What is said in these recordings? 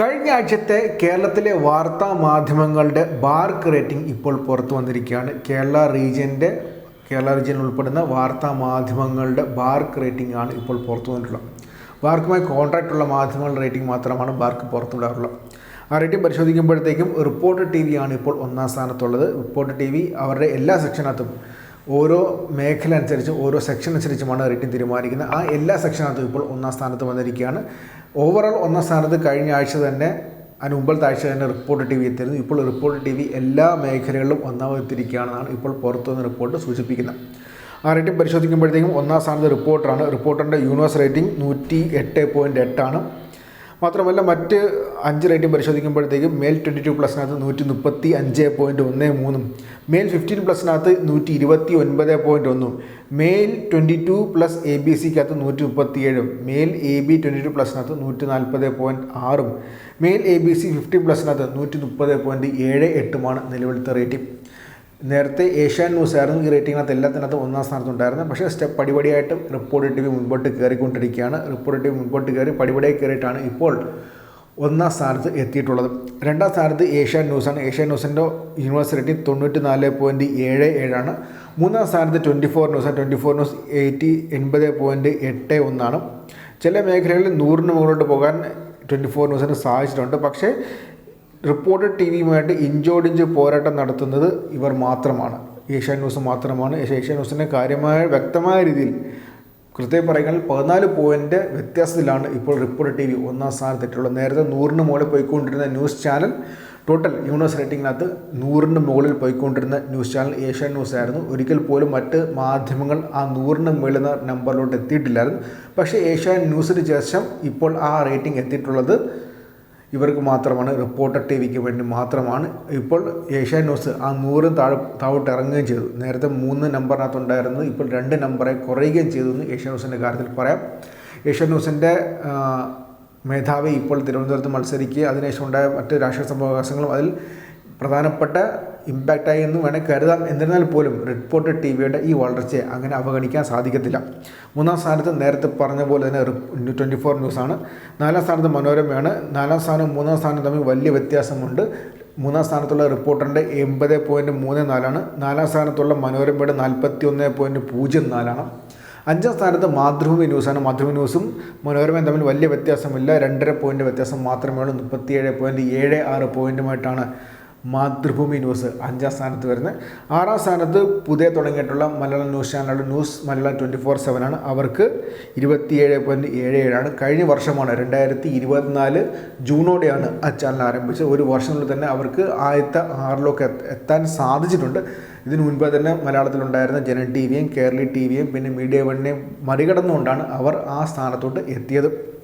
കഴിഞ്ഞ ആഴ്ചത്തെ കേരളത്തിലെ വാർത്താ മാധ്യമങ്ങളുടെ ബാർക്ക് റേറ്റിംഗ് ഇപ്പോൾ പുറത്തു വന്നിരിക്കുകയാണ്. കേരള റീജിയന്റെ കേരള റീജിയൻ ഉൾപ്പെടുന്ന വാർത്താ മാധ്യമങ്ങളുടെ ബാർക്ക് റേറ്റിംഗ് ആണ് ഇപ്പോൾ പുറത്തു വന്നിട്ടുള്ളത്. ബാർക്കുമായി കോൺട്രാക്റ്റ് ഉള്ള മാധ്യമങ്ങളുടെ റേറ്റിംഗ് മാത്രമാണ് ബാർക്ക് പുറത്തുവിടാറുള്ളത് ആ റേറ്റിംഗ് പരിശോധിക്കുമ്പോഴത്തേക്കും റിപ്പോർട്ട് ടി വി ആണ് ഇപ്പോൾ ഒന്നാം സ്ഥാനത്തുള്ളത്. റിപ്പോർട്ട് ടി വി അവരുടെ എല്ലാ സെക്ഷനകത്തും ഓരോ മേഖല അനുസരിച്ച് ഓരോ സെക്ഷൻ അനുസരിച്ചുമാണ് റേറ്റിംഗ് തീരുമാനിക്കുന്നത്. ആ എല്ലാ സെക്ഷനകത്തും ഇപ്പോൾ ഒന്നാം സ്ഥാനത്ത് വന്നിരിക്കുകയാണ്. ഓവറോൾ ഒന്നാം സ്ഥാനത്ത് കഴിഞ്ഞ ആഴ്ച തന്നെ അതിന് മുമ്പത്തെ ആഴ്ച തന്നെ റിപ്പോർട്ട് ടി വി എത്തിയിരുന്നു. ഇപ്പോൾ റിപ്പോർട്ട് ടി വി എല്ലാ മേഖലകളിലും ഒന്നാമതെത്തിരിക്കുകയാണെന്നാണ് ഇപ്പോൾ പുറത്തുനിന്ന് റിപ്പോർട്ട് സൂചിപ്പിക്കുന്നത്. ആ റേറ്റിംഗ് പരിശോധിക്കുമ്പോഴത്തേക്കും ഒന്നാം സ്ഥാനത്ത് റിപ്പോർട്ടറാണ് റിപ്പോർട്ടറിന്റെ യൂണിവേഴ്സ് റേറ്റിംഗ് നൂറ്റി എട്ട് പോയിന്റ് എട്ടാണ് മാത്രമല്ല മറ്റ് അഞ്ച് റേറ്റിംഗ് പരിശോധിക്കുമ്പോഴത്തേക്കും മേൽ ട്വന്റി ടു പ്ലസിനകത്ത് നൂറ്റി മുപ്പത്തി അഞ്ച് പോയിന്റ് ഒന്ന് മൂന്നും മെയിൽ ഫിഫ്റ്റീൻ പ്ലസിനകത്ത് നൂറ്റി ഇരുപത്തി ഒൻപത് പോയിന്റ് ഒന്നും male twenty two plus A B സിക്കകത്ത് നൂറ്റി മുപ്പത്തി ഏഴും male A B twenty two പ്ലസിനകത്ത് നൂറ്റി നാൽപ്പത് പോയിന്റ് ആറും male A B C fifteen പ്ലസിനകത്ത് നൂറ്റി മുപ്പത് പോയിന്റ് ഏഴ് എട്ടുമാണ് നിലവിലത്തെ റേറ്റിംഗ് നേരത്തെ ഏഷ്യൻ ന്യൂസ് ആയിരുന്നു. ഈ റേറ്റിങ്ങിനകത്ത് എല്ലാത്തിനകത്തും ഒന്നാം സ്ഥാനത്തുണ്ടായിരുന്നത് പക്ഷേ സ്റ്റെപ്പ് പടിപടിയായിട്ട് റിപ്പോർട്ട് ടി വി മുൻപോട്ട് കയറിക്കൊണ്ടിരിക്കുകയാണ്. റിപ്പോർട്ട് ടി വി മുൻപോട്ട് കയറി പടിപടിയായി കയറിയിട്ടാണ് ഇപ്പോൾ ഒന്നാം സ്ഥാനത്ത് എത്തിയിട്ടുള്ളത്. രണ്ടാം സ്ഥാനത്ത് ഏഷ്യൻ ന്യൂസാണ് ഏഷ്യൻ ന്യൂസിന്റെ യൂണിവേഴ്സ് റേറ്റിംഗ് തൊണ്ണൂറ്റി നാല് പോയിന്റ് ഏഴ് ഏഴാണ് മൂന്നാം സ്ഥാനത്ത് ട്വന്റി ഫോർ ന്യൂസാണ് ട്വന്റി ഫോർ ന്യൂസ് എയ്റ്റി എൺപത് പോയിന്റ് എട്ട് ഒന്നാണ്. ചില മേഖലകളിൽ നൂറിന് മുകളിലോട്ട് പോകാൻ ട്വന്റി ഫോർ ന്യൂസിന് സാധിച്ചിട്ടുണ്ട്. പക്ഷേ റിപ്പോർട്ടഡ് ടി വിയുമായിട്ട് ഇഞ്ചോടിഞ്ച് പോരാട്ടം നടത്തുന്നത് ഇവർ മാത്രമാണ്. ഏഷ്യൻ ന്യൂസ് മാത്രമാണ്. ഏഷ്യാൻ ന്യൂസിനെ കാര്യമായ വ്യക്തമായ രീതിയിൽ കൃത്യം പറയുകയാണെങ്കിൽ പതിനാല് പോയിന്റ് വ്യത്യാസത്തിലാണ് ഇപ്പോൾ റിപ്പോർട്ട് ടി വി ഒന്നാം സ്ഥാനത്തെത്തുള്ളത് നേരത്തെ നൂറിന് മുകളിൽ പോയിക്കൊണ്ടിരുന്ന ന്യൂസ് ചാനൽ ടോട്ടൽ യൂണിവേഴ്സ് റേറ്റിംഗിനകത്ത് നൂറിന് മുകളിൽ പോയിക്കൊണ്ടിരുന്ന ന്യൂസ് ചാനൽ ഏഷ്യൻ ന്യൂസ് ആയിരുന്നു. ഒരിക്കൽ പോലും മറ്റ് മാധ്യമങ്ങൾ ആ നൂറിന് മുകളിൽ നമ്പറിലോട്ട് എത്തിയിട്ടില്ലായിരുന്നു. പക്ഷേ ഏഷ്യാൻ ന്യൂസിന് ശേഷം ഇപ്പോൾ ആ റേറ്റിംഗ് എത്തിയിട്ടുള്ളത് ഇവർക്ക് മാത്രമാണ് റിപ്പോർട്ടർ ടി വിക്ക് വേണ്ടി മാത്രമാണ് ഇപ്പോൾ ഏഷ്യാ ന്യൂസ് ആ നൂറും താഴെ താഴോട്ട് ഇറങ്ങുകയും ചെയ്തു. നേരത്തെ മൂന്ന് നമ്പറിനകത്ത് ഉണ്ടായിരുന്നത് ഇപ്പോൾ രണ്ട് നമ്പറെ കുറയുകയും ചെയ്തു എന്ന് ഏഷ്യാ ന്യൂസിന്റെ കാര്യത്തിൽ പറയാം. ഏഷ്യാ ന്യൂസിന്റെ മേധാവി ഇപ്പോൾ തിരുവനന്തപുരത്ത് മത്സരിക്കുക അതിനുശേഷം ഉണ്ടായ മറ്റ് രാഷ്ട്രീയ സംഭവവികാസങ്ങളും അതിൽ പ്രധാനപ്പെട്ട ഇമ്പാക്റ്റായി എന്ന് വേണേൽ കരുതാം. എന്നിരുന്നാൽ പോലും റിപ്പോർട്ടർ ടി വിയുടെ ഈ വളർച്ചയെ അങ്ങനെ അവഗണിക്കാൻ സാധിക്കത്തില്ല. മൂന്നാം സ്ഥാനത്ത് നേരത്തെ പറഞ്ഞ പോലെ തന്നെ ട്വന്റി ഫോർ ന്യൂസാണ് നാലാം സ്ഥാനത്ത് മനോരമയാണ്. നാലാം സ്ഥാനവും മൂന്നാം സ്ഥാനം തമ്മിൽ വലിയ വ്യത്യാസമുണ്ട്. മൂന്നാം സ്ഥാനത്തുള്ള റിപ്പോർട്ടറിന്റെ എൺപത് പോയിന്റ് മൂന്ന് നാലാണ് നാലാം സ്ഥാനത്തുള്ള മനോരമയുടെ നാൽപ്പത്തി ഒന്ന് പോയിന്റ് പൂജ്യം നാലാണ് അഞ്ചാം സ്ഥാനത്ത് മാതൃഭൂമി ന്യൂസാണ് മാതൃഭൂമി ന്യൂസും മനോരമയും തമ്മിൽ വലിയ വ്യത്യാസമില്ല. രണ്ടര പോയിന്റ് വ്യത്യാസം മാത്രമേ ഉള്ളൂ. മുപ്പത്തിയേഴ് പോയിന്റ് ഏഴ് ആറ് പോയിന്റുമായിട്ടാണ് മാതൃഭൂമി ന്യൂസ് അഞ്ചാം സ്ഥാനത്ത് വരുന്നത്. ആറാം സ്ഥാനത്ത് പുതിയ തുടങ്ങിയിട്ടുള്ള Malayalam news channel news Malayalam twenty four seven ആണ്. അവർക്ക് ഇരുപത്തിയേഴ് പോയിന്റ് ഏഴ് ഏഴാണ്. കഴിഞ്ഞ വർഷമാണ് രണ്ടായിരത്തി ഇരുപത്തിനാല് ജൂണോടെയാണ് ആ ചാനൽ ആരംഭിച്ചത്. ഒരു വർഷത്തിനുള്ളിൽ തന്നെ അവർക്ക് ആദ്യത്തെ ആറിലൊക്കെ എത്താൻ സാധിച്ചിട്ടുണ്ട്. ഇതിനു മുൻപ് തന്നെ മലയാളത്തിലുണ്ടായിരുന്ന ജനൻ ടി വിയും കേരളി ടി വിയും പിന്നെ മീഡിയ വണ്ണിനെയും മറികടന്നുകൊണ്ടാണ് അവർ ആ സ്ഥാനത്തോട്ട് എത്തിയത്.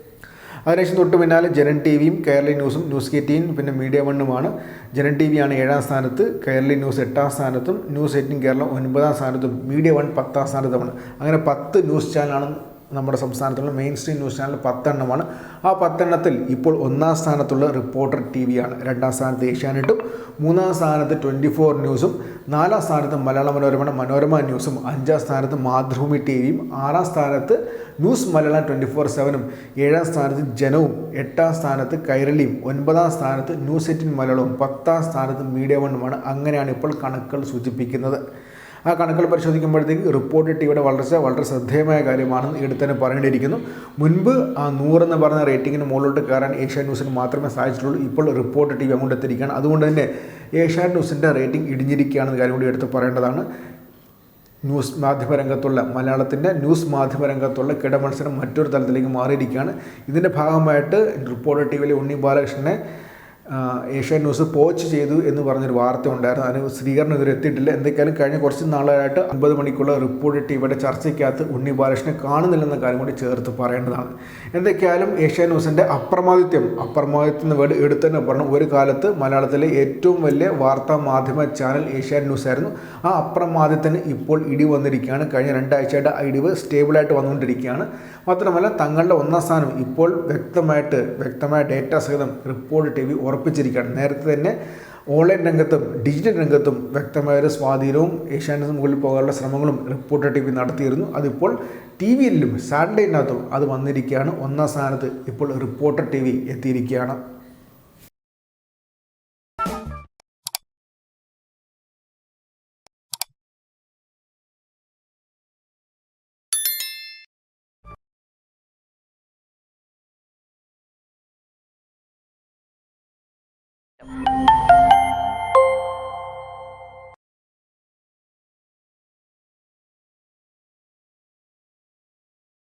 അതിനുശേഷം തൊട്ട് പിന്നാലെ ജനൻ ടി വിയും കേരളി ന്യൂസും ന്യൂസ് ടിയും പിന്നെ മീഡിയ വണ്ണുമാണ്. ജനൻ ടി വിയാണ് ഏഴാം സ്ഥാനത്ത് കേരളി ന്യൂസ് എട്ടാം സ്ഥാനത്തും ന്യൂസ് എയ്റ്റീൻ കേരളം ഒൻപതാം സ്ഥാനത്തും മീഡിയ വൺ പത്താം സ്ഥാനത്തുമാണ്. അങ്ങനെ പത്ത് ന്യൂസ് ചാനലാണ് നമ്മുടെ സംസ്ഥാനത്തുള്ള മെയിൻ സ്ട്രീം ന്യൂസ് ചാനൽ പത്തെണ്ണമാണ്. ആ പത്തെണ്ണത്തിൽ ഇപ്പോൾ ഒന്നാം സ്ഥാനത്തുള്ള റിപ്പോർട്ടർ ടി വിയാണ് രണ്ടാം സ്ഥാനത്ത് ഏഷ്യാനെറ്റും മൂന്നാം സ്ഥാനത്ത് ട്വന്റി ഫോർ ന്യൂസും നാലാം സ്ഥാനത്ത് മലയാള മനോരമ മനോരമ ന്യൂസും അഞ്ചാം സ്ഥാനത്ത് മാതൃഭൂമി ടി വിയും ആറാം സ്ഥാനത്ത് ന്യൂസ് മലയാളം ട്വന്റി ഫോർ സെവനും ഏഴാം സ്ഥാനത്ത് ജനവും എട്ടാം സ്ഥാനത്ത് കൈരളിയും ഒൻപതാം സ്ഥാനത്ത് ന്യൂസ് എയ്റ്റീൻ മലയാളവും പത്താം സ്ഥാനത്ത് മീഡിയ വണ്ണുമാണ്. അങ്ങനെയാണ് ഇപ്പോൾ കണക്കുകൾ സൂചിപ്പിക്കുന്നത്. ആ കണക്കുകൾ പരിശോധിക്കുമ്പോഴത്തേക്ക് റിപ്പോർട്ട് ടിവിയുടെ വളർച്ച വളരെ ശ്രദ്ധേയമായ കാര്യമാണെന്ന് എടുത്ത് തന്നെ പറയേണ്ടിയിരിക്കുന്നു. മുൻപ് ആ നൂറെന്ന് പറഞ്ഞ റേറ്റിങ്ങിന് മുകളിലോട്ട് കയറാൻ ഏഷ്യ ന്യൂസിന് മാത്രമേ സാധിച്ചിട്ടുള്ളൂ. ഇപ്പോൾ റിപ്പോർട്ട് ടി വി അങ്ങോട്ട് എത്തിയിരിക്കുകയാണ്. അതുകൊണ്ട് തന്നെ ഏഷ്യ ന്യൂസിന്റെ റേറ്റിംഗ് ഇടിഞ്ഞിരിക്കുകയാണെന്ന കാര്യം കൂടി എടുത്ത് പറയേണ്ടതാണ്. ന്യൂസ് മാധ്യമരംഗത്തുള്ള മലയാളത്തിന്റെ ന്യൂസ് മാധ്യമരംഗത്തുള്ള കിടമത്സരം മറ്റൊരു തലത്തിലേക്ക് മാറിയിരിക്കുകയാണ്. ഇതിന്റെ ഭാഗമായിട്ട് റിപ്പോർട്ടർ ടി വിയിലെ ഉണ്ണി ബാലകൃഷ്ണനെ ഏഷ്യ ന്യൂസ് പോച്ച് ചെയ്തു എന്ന് പറഞ്ഞൊരു വാർത്ത ഉണ്ടായിരുന്നു. അതിന് സ്ഥിരീകരണം ഇതുവരെ എത്തിയിട്ടില്ല. എന്തൊക്കെയാലും കഴിഞ്ഞ കുറച്ച് നാളായിട്ട് അൻപത് മണിക്കുള്ള റിപ്പോർട്ട് ടിവിയുടെ ചർച്ചയ്ക്കകത്ത് ഉണ്ണി ബാലകൃഷ്ണനെ കാണുന്നില്ലെന്ന കാര്യം കൂടി ചേർത്ത് പറയേണ്ടതാണ്. എന്തൊക്കെയാലും ഏഷ്യ ന്യൂസിന്റെ അപ്രമാദിത്യം അപ്രമാദിത്യം എന്ന വേർഡ് എടുത്തു തന്നെ പറഞ്ഞു. ഒരു കാലത്ത് മലയാളത്തിലെ ഏറ്റവും വലിയ വാർത്താ മാധ്യമ ചാനൽ ഏഷ്യ ന്യൂസ് ആയിരുന്നു. ആ അപ്രമാദിത്യത്തിന് ഇപ്പോൾ ഇടി വന്നിരിക്കുകയാണ്. കഴിഞ്ഞ രണ്ടാഴ്ചയായിട്ട് ആ ഇടിവ് സ്റ്റേബിളായിട്ട് വന്നുകൊണ്ടിരിക്കുകയാണ്. മാത്രമല്ല തങ്ങളുടെ ഒന്നാം സ്ഥാനം ഇപ്പോൾ വ്യക്തമായിട്ട് വ്യക്തമായ ഡേറ്റ സഹിതം റിപ്പോർട്ട് ടി വി ഉറപ്പിച്ചിരിക്കുകയാണ്. നേരത്തെ തന്നെ ഓൺലൈൻ രംഗത്തും ഡിജിറ്റൽ രംഗത്തും വ്യക്തമായ ഒരു സ്വാധീനവും ഏഷ്യാനസ് മുകളിൽ പോകാനുള്ള ശ്രമങ്ങളും റിപ്പോർട്ടർ ടി വി നടത്തിയിരുന്നു. അതിപ്പോൾ ടി വിയിലും സാറ്റലൈറ്റിനകത്തും അത് വന്നിരിക്കുകയാണ്. ഒന്നാം സ്ഥാനത്ത് ഇപ്പോൾ റിപ്പോർട്ടർ ടി വി എത്തിയിരിക്കുകയാണ്. Yep.